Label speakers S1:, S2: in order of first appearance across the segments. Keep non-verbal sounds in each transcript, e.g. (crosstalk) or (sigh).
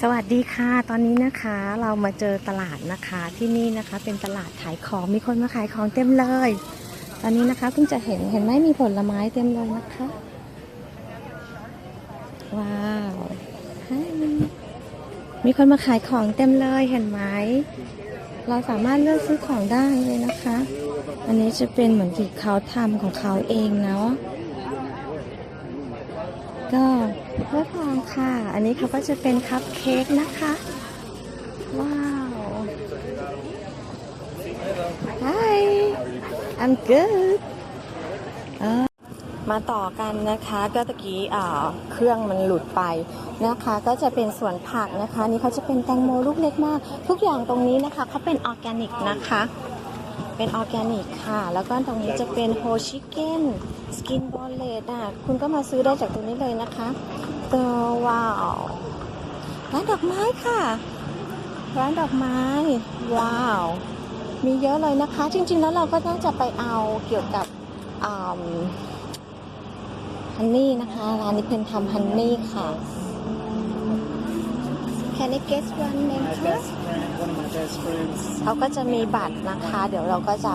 S1: สวัสดีค่ะ ตอนนี้นะคะเรามาเจอตลาดนะคะที่นี่นะคะ เป็นตลาดขายของมีคนมาขายของเต็มเลย ตอนนี้นะคะเพิ่งจะเห็นเห็นไหมมีผลไม้เต็มเลยนะคะ ว้าวมีคนมาขายของเต็มเลยเห็นไหมเราสามารถเลือกซื้อของได้เลยนะคะ อันนี้จะเป็นเหมือนที่เขาทำของเขาเองเนาะ ก็เพื่อฟองค่ะ อันนี้เขาก็จะเป็นคัพเค้กนะคะ ว้าว Hi I'm good มาต่อกันนะคะก็ตะกี้เครื่องมันหลุดไปนะคะ ก็จะเป็นสวนผักนะคะ นี่เขาจะเป็นแตงโมลูกเล็กมาก ทุกอย่างตรงนี้นะคะเขาเป็นออร์แกนิกนะคะ เป็นออร์แกนิกค่ะ แล้วก็ตรงนี้จะเป็นโฮชิเก้นสกินบอลเลตอะ คุณก็มาซื้อได้จากตรงนี้เลยนะคะตัวว้าวร้านดอกไม้ค่ะ ร้านดอกไม้ ว้าว มีเยอะเลยนะคะ จริง ๆ แล้วเราก็น่าจะไปเอาเกี่ยวกับฮันนี่นะคะ ร้านนี้เป็นทำฮันนี่ค่ะ Can I guess one name
S2: My
S1: please?
S2: best friend, one of my best friends.
S1: เขาก็จะมีบัตรนะคะ เดี๋ยวเราก็จะ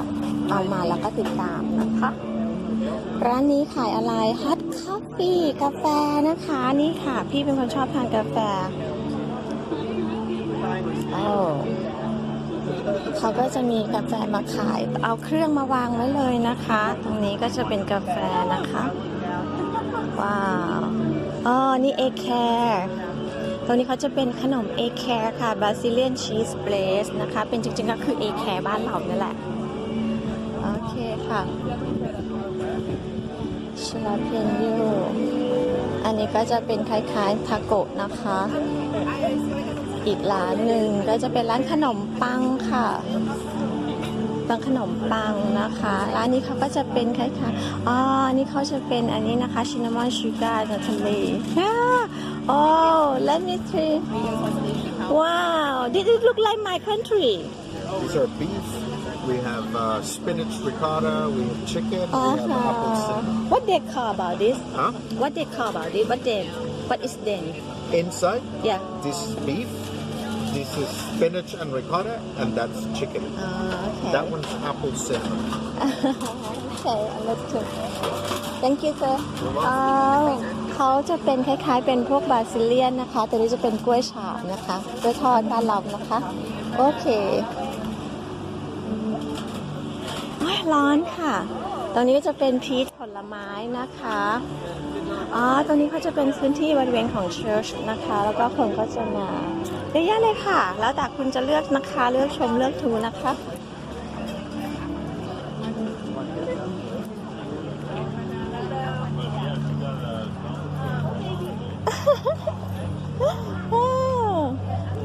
S1: เอามาแล้วก็ติดตามนะคะ ร้านนี้ขายอะไรฮอตคอฟฟี่กาแฟนะคะนี่ค่ะ พี่เป็นคนชอบทานกาแฟโอ้เขาก็จะมีกาแฟมาขาย เอาเครื่องมาวางไว้เลยนะคะ ตรงนี้ก็จะเป็นกาแฟนะคะ ว้าวอ๋อนี่เอแคร์ ตรงนี้เขาจะเป็นขนมเอแคร์ค่ะบ a ซิเลียนชีสเบรสนะคะ เป็นจริงๆก็คือเอแคร์บ้านเรานี่แหละ โอเคค่ะชลาเพนยูอันนี้ก็จะเป็นคล้ายๆทาโกะนะคะ อีกร้านหนึ่งก็จะเป็นร้านขนมปังค่ะร้านขนมปังนะคะ ร้านนี้เขาก็จะเป็นคล้ายๆ อ๋อนนี้เขาจะเป็นอันนี้นะคะชินามอนชูการ์จาทะเล Oh, let me see. Wow, did it look like my country?
S3: These are beef. We have uh, spinach ricotta. We have chicken. Uh-huh. We have.
S1: Uh-huh. What they call about this?
S3: Huh?
S1: What they call about it? What then? What is then?
S3: Inside?
S1: Yeah.
S3: This is beef. This is spinach and ricotta, and that's chicken.
S1: Uh, okay.
S3: That one's apple cinnamon. (laughs)
S1: okay, understood. Thank you, sir. เขาจะเป็นคล้ายๆ เป็นพวกบาซิเลียนนะคะ ตัวนี้จะเป็นกล้วยฉาบนะคะกล้วยทอดบ้านเรานะคะ โอเคอ้ยร้อนค่ะ ตรงนี้ก็จะเป็นพีชผลไม้นะคะ อ๋อ ตรงนี้เขาจะเป็นพื้นที่บริเวณของเชิร์ชนะคะ แล้วก็คนก็จะมาเยอะแยะเลยค่ะ แล้วแต่คุณจะเลือกนะคะ เลือกชมเลือกทูนะคะ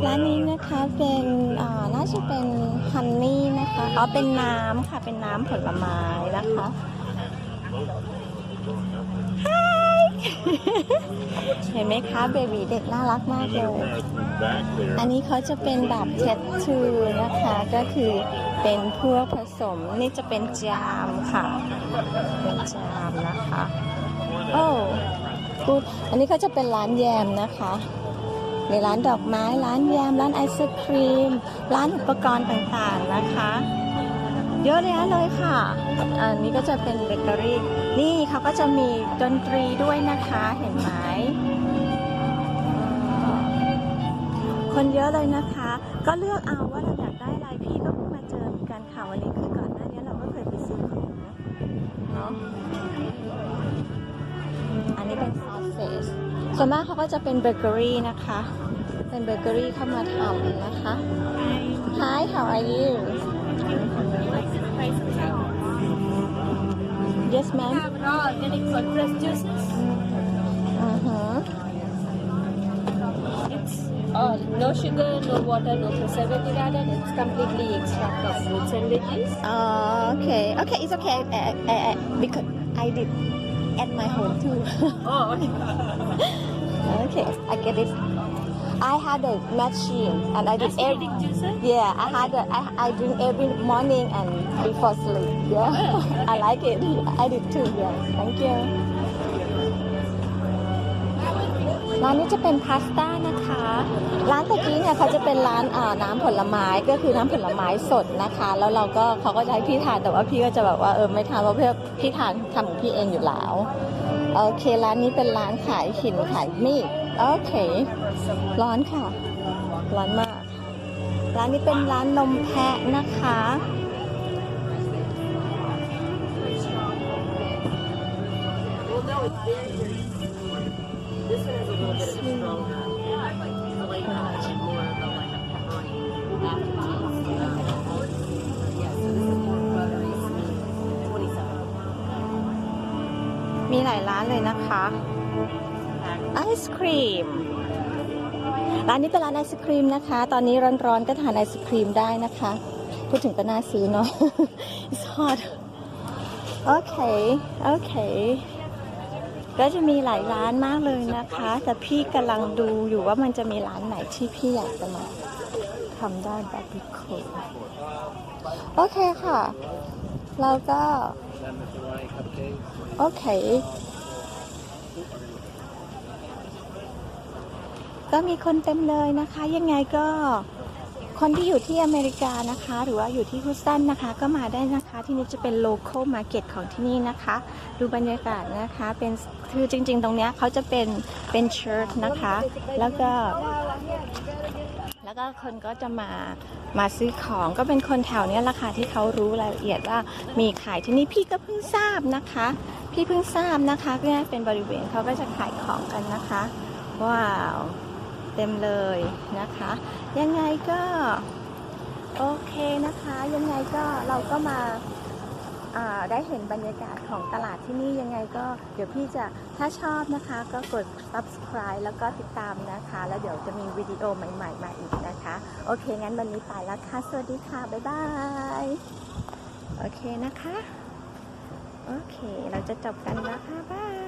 S1: ร้านนี้นะคะเป็นอ่าน่าจะเป็นฮันนี่นะคะ อ๋อเป็นน้ำค่ะ เป็นน้ำผลไม้นะคะ เห็นไหมคะเบบีเด็กน่ารักมากเลย อันนี้เขาจะเป็นแบบเท็ดทูนะคะ ก็คือเป็นพวกผสมนี่จะเป็นจามค่ะ เป็นจามนะคะ โอ้กูดอันนี้ก็จะเป็นร้านแยมนะคะ มีร้านดอกไม้ ร้านแยม ร้านไอศครีม ร้านอุปกรณ์ต่างๆนะคะ เยอะแยะเลยค่ะ อันนี้ก็จะเป็นเบเกอรี่ นี่เขาก็จะมีดนตรีด้วยนะคะ เห็นไหม คนเยอะเลยนะคะ ก็เลือกเอาว่าเราอยากได้อะไรพี่ก็เพิ่งมาเจอกันค่ะวันนี้คือก่อนหน้านี้เราก็เคยไปซื้อของเนาะ เป็นซอสเซจส่วนมากเขาก็จะเป็นเบเกอรี่นะคะ เป็นเบเกอรี่เข้ามาทำนะคะ Hi how are you Yes ma'am
S4: raw organic cold pressed juices.
S1: uh-huh.
S4: It's all no sugar, no water, no preservative added. It's completely extract of fruits and veggies.
S1: Oh, okay okay it's okay I, I, I, because I did at my home too (laughs)
S4: Oh, okay.
S1: okay I get it I had a machine and I did every. Yeah, I had a, I, I drink every morning and before sleep. Yeah, (laughs) I like it. I did too. Yes, thank you. ร้านนี้จะเป็นพาสต้านะคะ ร้านตะกี้เนี่ยเขาจะเป็นร้านน้ำผลไม้ก็คือน้ำผลไม้สดนะคะ แล้วเราก็เขาก็จะให้พี่ทานแต่ว่าพี่ก็จะแบบว่าเออไม่ทานเพราะพี่พี่ทานทำของพี่เองอยู่แล้วโอเคร้านนี้เป็นร้านขายหินขายมีดโอเค ร้อนค่ะ ร้อนมาก ร้านนี้เป็นร้านนมแพะนะคะ มีหลายร้านเลยนะคะ ไอศครีม ร้านนี้เป็นร้านไอศครีมนะคะ ตอนนี้ร้อนๆก็ทานไอศครีมได้นะคะ พูดถึงก็น่าซื้อเนาะ It's hot โอเค โอเค ก็จะมีหลายร้านมากเลยนะคะ แต่พี่กำลังดูอยู่ว่ามันจะมีร้านไหนที่พี่อยากจะมาทำได้บาร์บีคิวโอเคค่ะ เราก็ โอเคก็มีคนเต็มเลยนะคะ ยังไงก็คนที่อยู่ที่อเมริกานะคะ หรือว่าอยู่ที่ฮุสตันนะคะ ก็มาได้นะคะที่นี่จะเป็น local market ของที่นี่นะคะ ดูบรรยากาศนะคะเป็นคือจริง ๆ ตรงเนี้ยเขาจะเป็นเป็นเชิร์ชนะคะ แล้วก็ แล้วก็คนก็จะมามาซื้อของก็เป็นคนแถวเนี้ยแหละค่ะที่เขารู้รายละเอียดว่ามีขายที่นี่พี่ก็เพิ่งทราบนะคะ พี่เพิ่งทราบนะคะก็เป็นบริเวณเขาก็จะขายของกันนะคะ ว้าว เต็มเลยนะคะ ยังไงก็โอเคนะคะ ยังไงก็เราก็มาอ่าได้เห็นบรรยากาศของตลาดที่นี่ยังไงก็เดี๋ยวพี่จะถ้าชอบนะคะก็กด subscribe แล้วก็ติดตามนะคะ แล้วเดี๋ยวจะมีวิดีโอใหม่ ๆ มาอีกนะคะ โอเค งั้นวันนี้ไปแล้วค่ะ สวัสดีค่ะ บ๊ายบาย โอเคนะคะ โอเค เราจะจบกันแล้วค่ะ บาย